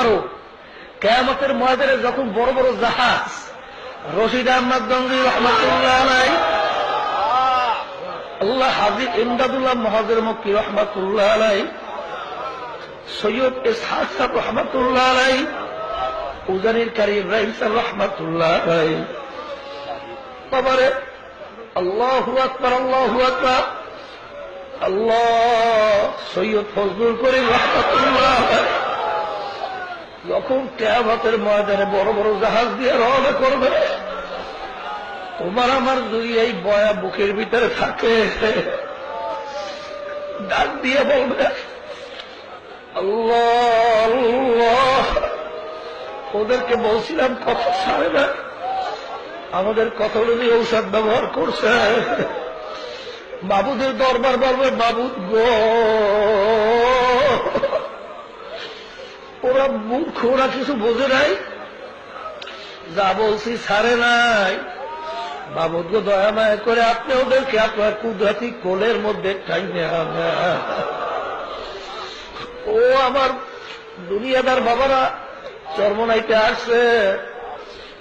আরও কেয়ামতের ময়দানে যখন বড় বড় জাহাজ, রশিদ আহমদ রহমতুল্লাহ আল্লাহ হাজির ইমদাদুল্লাহ মহাজের মক্কি রহমতুল্লাহ আলাই সৈয়দ ইসহাক সাহেব রহমতুল্লাহ আলাই উজানির কারি ইব্রাহিম সাহেব রহমতুল্লাহ আলাই বাবারে, আল্লাহ আকবর আল্লাহ আকবর। আল্লাহ সৈয়দ ফজলুল করিম রহমতুল্লাহ যখন কেয়ামতের ময়দানে বড় বড় জাহাজ দিয়ে রওনা করবে, তোমার আমার যদি এই বয়া বুকের ভিতরে থাকে। ডাক দিয়ে বলবে ওদেরকে বলছিলাম, কথা ছাড়ে না। আমাদের কথাগুলো দিয়ে ঔষধ ব্যবহার করছে। বাবুদের দরবার বলবে বাবুদ গো ওরা মূর্খ ওরা কিছু বোঝে নাই। যা বলছি ছাড়ে নাই। বাবুদ দয়া মায়া করে আপনি ওদেরকে আপনার কুদরাতি কোলের মধ্যে আনেন। ও আমার দুনিয়াদার বাবারা, চর্মনাইতে আসছে।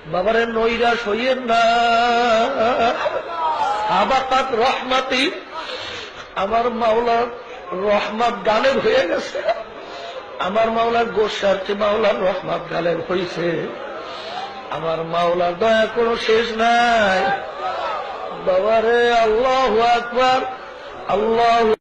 বাবারে নইরা সইয়েন না। আবাকাত রহমাতি। আমার মাওলার রহমত গালেব হয়ে গেছে। আমার মাওলার গোসার্থে মাওলার রহমাত গালের হয়েছে আমার মাওলার দয়া কোনো শেষ নাই। বাবারে আল্লাহ আকবার, আল্লাহ